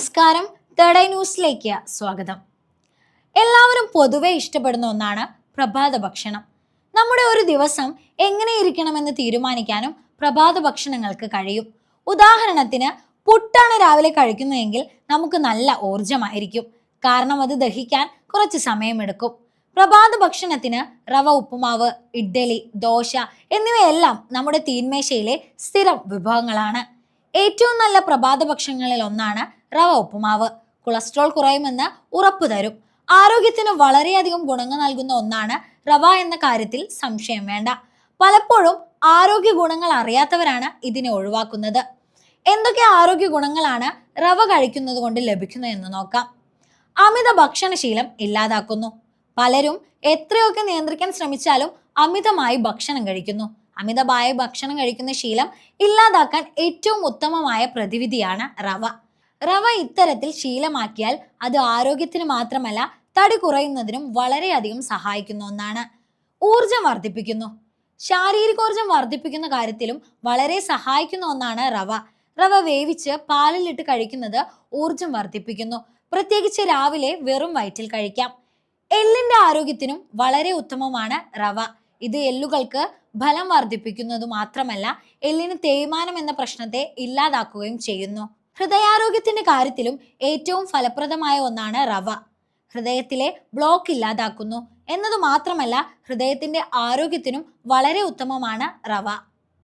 നമസ്കാരം. തേർഡ് ന്യൂസിലേക്ക് സ്വാഗതം. എല്ലാവരും പൊതുവെ ഇഷ്ടപ്പെടുന്ന ഒന്നാണ് പ്രഭാത ഭക്ഷണം. നമ്മുടെ ഒരു ദിവസം എങ്ങനെ ഇരിക്കണമെന്ന് തീരുമാനിക്കാനും പ്രഭാത ഭക്ഷണങ്ങൾക്ക് കഴിയും. ഉദാഹരണത്തിന് പുട്ടാണ് രാവിലെ കഴിക്കുന്നതെങ്കിൽ നമുക്ക് നല്ല ഊർജമായിരിക്കും കാരണം അത് ദഹിക്കാൻ കുറച്ച് സമയമെടുക്കും. പ്രഭാത ഭക്ഷണത്തിന് റവ ഉപ്പുമാവ് ഇഡ്ഡലി ദോശ എന്നിവയെല്ലാം നമ്മുടെ തീന്മേശയിലെ സ്ഥിരം വിഭവങ്ങളാണ്. ഏറ്റവും നല്ല പ്രഭാത ഭക്ഷണങ്ങളിൽ ഒന്നാണ് റവ ഉപ്പുമാവ്. കൊളസ്ട്രോൾ കുറയുമെന്ന് ഉറപ്പു തരും. ആരോഗ്യത്തിന് വളരെയധികം ഗുണങ്ങൾ നൽകുന്ന ഒന്നാണ് റവ എന്ന കാര്യത്തിൽ സംശയം വേണ്ട. പലപ്പോഴും ആരോഗ്യ ഗുണങ്ങൾ അറിയാത്തവരാണ് ഇതിനെ ഒഴിവാക്കുന്നത്. എന്തൊക്കെ ആരോഗ്യ ഗുണങ്ങളാണ് റവ കഴിക്കുന്നത് കൊണ്ട് ലഭിക്കുന്നതെന്ന് നോക്കാം. അമിത ഭക്ഷണശീലം ഇല്ലാതാക്കുന്നു. പലരും എത്രയൊക്കെ നിയന്ത്രിക്കാൻ ശ്രമിച്ചാലും അമിതമായി ഭക്ഷണം കഴിക്കുന്നു. അമിതമായ ഭക്ഷണം കഴിക്കുന്ന ശീലം ഇല്ലാതാക്കാൻ ഏറ്റവും ഉത്തമമായ പ്രതിവിധിയാണ് റവ. റവ ഇത്തരത്തിൽ ശീലമാക്കിയാൽ അത് ആരോഗ്യത്തിന് മാത്രമല്ല തടി കുറയുന്നതിനും വളരെയധികം സഹായിക്കുന്ന ഒന്നാണ്. ഊർജം വർദ്ധിപ്പിക്കുന്നു. ശാരീരികോർജം വർദ്ധിപ്പിക്കുന്ന കാര്യത്തിലും വളരെ സഹായിക്കുന്ന ഒന്നാണ് റവ. റവ വേവിച്ച് പാലിലിട്ട് കഴിക്കുന്നത് ഊർജം വർദ്ധിപ്പിക്കുന്നു. പ്രത്യേകിച്ച് രാവിലെ വെറും വയറ്റിൽ കഴിക്കാം. എല്ലിന്റെ ആരോഗ്യത്തിനും വളരെ ഉത്തമമാണ് റവ. ഇത് എല്ലുകൾക്ക് ഫലം വർദ്ധിപ്പിക്കുന്നത് മാത്രമല്ല എല്ലിന് തേയ്മാനം എന്ന പ്രശ്നത്തെ ഇല്ലാതാക്കുകയും ചെയ്യുന്നു. ഹൃദയാരോഗ്യത്തിന്റെ കാര്യത്തിലും ഏറ്റവും ഫലപ്രദമായ ഒന്നാണ് റവ. ഹൃദയത്തിലെ ബ്ലോക്ക് ഇല്ലാതാക്കുന്നു. എന്നതു മാത്രമല്ല ഹൃദയത്തിന്റെ ആരോഗ്യത്തിനും വളരെ ഉത്തമമാണ് റവ.